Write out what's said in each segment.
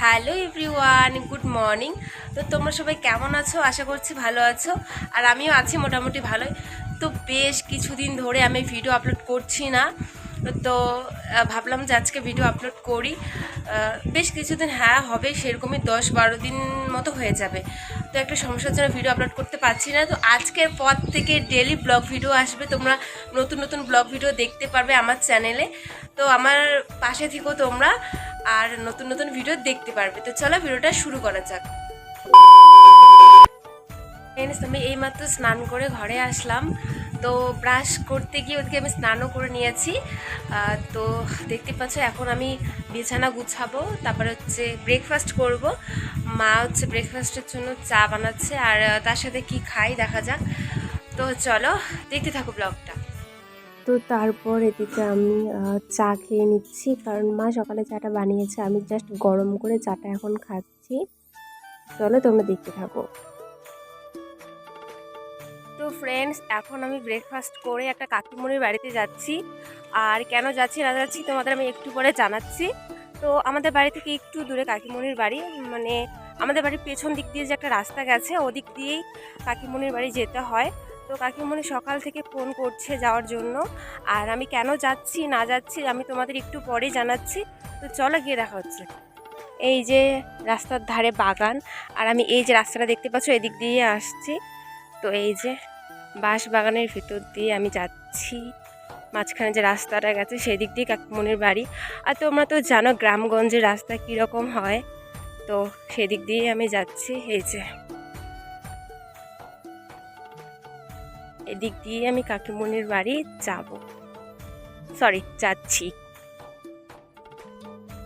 Hello everyone, good morning. তো তোমরা সবাই কেমন আছো? আশা করছি ভালো আছো। আর আমিও আছি মোটামুটি ভালোই। তো বেশ কিছুদিন ধরে আমি ভিডিও আপলোড করছি না। তো ভাবলাম যে আজকে ভিডিও আপলোড করি। বেশ কিছুদিন হ্যাঁ হবে সেরকমই দশ বারো দিন মতো হয়ে যাবে। তো একটা সমস্যার জন্য ভিডিও আপলোড করতে পারছি না। তো আজকের পর থেকে ডেলি ব্লগ ভিডিও আসবে। তোমরা নতুন নতুন ব্লগ ভিডিও দেখতে পারবে আমার চ্যানেলে তো আমার পাশে থেকেও তোমরা আর নতুন নতুন ভিডিও দেখতে পারবে। তো চলো ভিডিওটা শুরু করা যাক। আমি এইমাত্র স্নান করে ঘরে আসলাম। তো ব্রাশ করতে গিয়ে ওদিকে আমি স্নানও করে নিয়েছি। তো দেখতে পাচ্ছ, এখন আমি বিছানা গুছাবো, তারপরে হচ্ছে ব্রেকফাস্ট করব। মা হচ্ছে ব্রেকফাস্টের জন্য চা বানাচ্ছে, আর তার সাথে কি খাই দেখা যাক। তো চলো, দেখতে থাকো ব্লগটা তো তারপর এদিকে আমি চা খেয়ে নিচ্ছি, কারণ মা সকালে চাটা বানিয়েছে, আমি জাস্ট গরম করে চাটা এখন খাচ্ছি। চলো তোমরা দেখতে থাকো। ফ্রেন্ডস এখন আমি ব্রেকফাস্ট করে একটা কাকিমুনির বাড়িতে যাচ্ছি। আর কেন যাচ্ছি না যাচ্ছি তোমাদের আমি একটু পরে জানাচ্ছি। তো আমাদের বাড়ি থেকে একটু দূরে কাকিমুনির বাড়ি? মানে আমাদের বাড়ির পেছন দিক দিয়ে যে একটা রাস্তা গেছে, ওদিক দিয়েই কাকিমুনির বাড়ি যেতে হয়। তো কাকিমুনি সকাল থেকে ফোন করছে যাওয়ার জন্য। আর আমি কেন যাচ্ছি, না যাচ্ছি, আমি তোমাদের একটু পরেই জানাচ্ছি। তো চলো গিয়ে দেখা হচ্ছে। এই যে রাস্তার ধারে বাগান, আর আমি এই যে রাস্তাটা দেখতে পাচ্ছ, এদিক দিয়ে আসছি। তো এই যে বাঁশ বাগানের ভিতর দিয়ে আমি যাচ্ছি। মাঝখানে যে রাস্তাটা গেছে সেই দিক দিয়ে কাকিমনির বাড়ি। আর তোমরা তো জানো গ্রামগঞ্জের রাস্তা কীরকম হয়। তো সেদিক দিয়ে আমি যাচ্ছি, এই যে। এদিক দিয়ে আমি কাকিমনির বাড়ি যাব। সরি যাচ্ছি।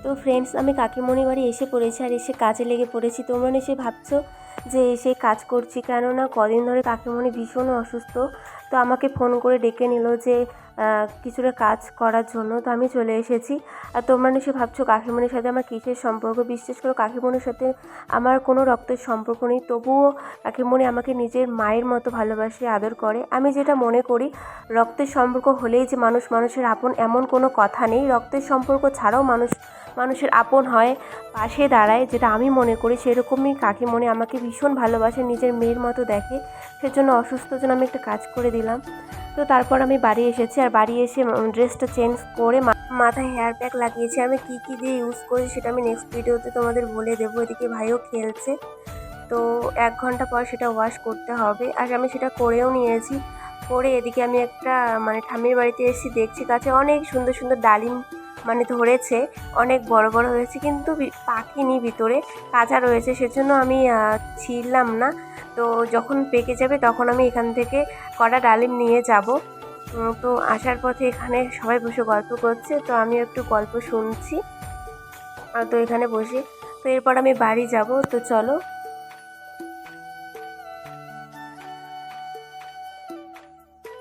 তো ফ্রেন্ডস আমি কাকিমণি বাড়ি এসে পড়েছি, আর এসে কাজে লেগে পড়েছি। তোমরা নিশ্চয়ই ভাবছ যে এসে কাজ করছি কেননা কদিন ধরে কাকিমণি ভীষণ অসুস্থ। তো আমাকে ফোন করে ডেকে নিল যে কিছুটা কাজ করার জন্য। তো আমি চলে এসেছি। আর তোমরা নিশ্চয়ই ভাবছ কাকিমণির সাথে আমার কিসের সম্পর্ক? বিশ্বাস করো কাকিমণির সাথে আমার কোনো রক্তের সম্পর্ক নেই। তবুও কাকিমণি আমাকে নিজের মায়ের মতো ভালোবাসে, আদর করে। আমি যেটা মনে করি, রক্তের সম্পর্ক হলেই যে মানুষ, মানুষের আপন এমন কোনো কথা নেই। রক্তের সম্পর্ক ছাড়াও মানুষ মানুষের আপন হয়, পাশে দাঁড়ায়, যেটা আমি মনে করি সেরকমই কাকিমণি আমাকে ভীষণ ভালোবাসে, নিজের মেয়ের মতো দেখে। সেজন্য অসুস্থ জন্য আমি একটা কাজ করে দিলাম। তো তারপর আমি বাড়ি এসেছি আর বাড়ি এসে ড্রেসটা চেঞ্জ করে মাথায় হেয়ার প্যাক লাগিয়েছি। আমি কী কী দিয়ে ইউজ করি সেটা আমি নেক্সট ভিডিওতে তোমাদের বলে দেবো। এদিকে ভাইও খেলছে। তো এক ঘণ্টা পর সেটা ওয়াশ করতে হবে। আর আমি সেটা করেও নিয়েছি। করে এদিকে আমি একটা মানে ঠাম্মির বাড়িতে এসেছি দেখছি। গাছে অনেক সুন্দর সুন্দর ডালিম মানে ধরেছে, অনেক বড় বড় হয়েছে কিন্তু পাকেনি ভিতরে, কাঁচা রয়েছে, সেজন্য আমি ছিললাম না। তো যখন পেকে যাবে তখন আমি এখান থেকে কটা ডালিম নিয়ে যাব। তো আসার পথে এখানে সবাই বসে গল্প করছে, তো আমি একটু গল্প শুনছি। তো এখানে বসে, তো এরপর আমি বাড়ি যাব, তো চলো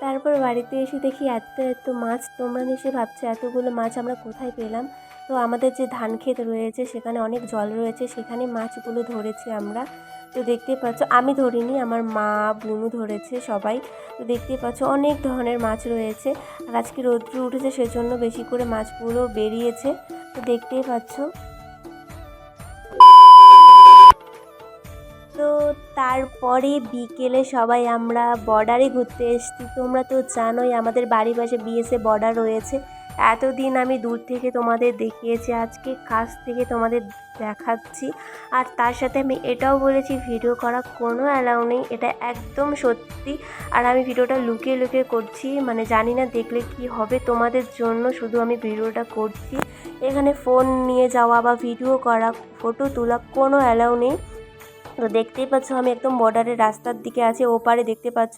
তারপর বাড়িতে এসে দেখি এত এত মাছ, তোমরা নিশ্চয়ই ভাবছ এতগুলো মাছ আমরা কোথায় পেলাম? তো আমাদের যে ধান ক্ষেত রয়েছে, সেখানে অনেক জল রয়েছে, সেখানে মাছগুলো ধরেছি আমরা। তো দেখতে পাচ্ছ, আমি ধরিনি, আমার মা, বুনু ধরেছে সবাই। তো দেখতে পাচ্ছ, অনেক ধরনের মাছ রয়েছে। আর আজকে রৌদ্র উঠেছে, সেজন্য বেশি করে মাছগুলো বেরিয়েছে। তো দেখতেই পাচ্ছ তো তারপরে বিকেলে সবাই আমরা বর্ডারে ঘুরতে এসেছি। তোমরা তো জানোই আমাদের বাড়ি পাশে বিএসএ বর্ডার রয়েছে। এতদিন আমি দূর থেকে তোমাদের দেখিয়েছি, আজকে কাছ থেকে তোমাদের দেখাচ্ছি। আর তার সাথে আমি এটাও বলেছি ভিডিও করা কোনো অ্যালাউ নেই, এটা একদম সত্যি। আর আমি ভিডিওটা লুকিয়ে লুকিয়ে করছি মানে জানি না দেখলে কি হবে তোমাদের জন্য, শুধু আমি ভিডিওটা করছি। এখানে ফোন নিয়ে যাওয়া বা ভিডিও করা ফটো তোলা কোনো অ্যালাউ নেই। তো দেখতেই পাচ্ছ, আমি একদম বর্ডারের রাস্তার দিকে আছে, ওপারে দেখতে পাচ্ছ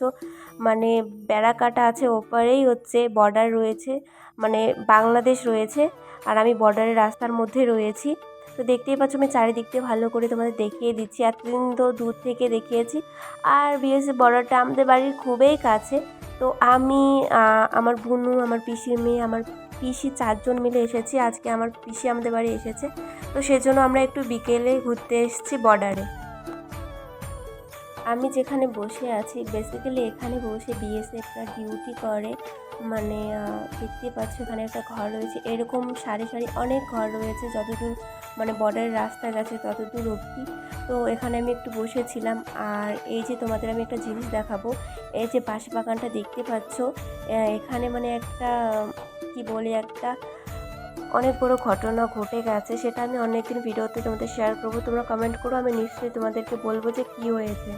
মানে বেড়া কাটা আছে, ওপারেই হচ্ছে বর্ডার রয়েছে মানে বাংলাদেশ রয়েছে, আর আমি বর্ডারের রাস্তার মধ্যে রয়েছি। তো দেখতেই পাচ্ছ, আমি চারিদিক দিয়ে ভালো করে তোমাদের দেখিয়ে দিচ্ছি, এতদিন তো দূর থেকে দেখিয়েছি। আর বিএসএ বর্ডারটা আমাদের বাড়ির খুবই কাছে, তো আমি আমার বোনু, আমার পিসির মেয়ে, আমার পিসি চারজন মিলে এসেছি, আজকে আমার পিসি আমাদের বাড়ি এসেছে। তো সেজন্য আমরা একটু বিকেলে ঘুরতে এসেছি বর্ডারে আমি যেখানে বসে আছি বেসিক্যালি এখানে বসে বিএসএফরা ডিউটি করে। মানে দেখতে পাচ্ছ এখানে একটা ঘর রয়েছে। এরকম সারি সারি অনেক ঘর রয়েছে, যতদূর মানে বর্ডারের রাস্তা গেছে ততদূর অবধি। তো এখানে আমি একটু বসেছিলাম, আর এই যে তোমাদের আমি একটা জিনিস দেখাবো। এই যে বাঁশ বাগানটা দেখতে পাচ্ছ এখানে মানে একটা, কি বলে, একটা অনেক বড় ঘটনা ঘটে গেছে, সেটা আমি অনেকদিন ভিডিওতে তোমাদের শেয়ার করব। তোমরা কমেন্ট করো, আমি নিশ্চয়ই তোমাদেরকে বলব যে কী হয়েছে।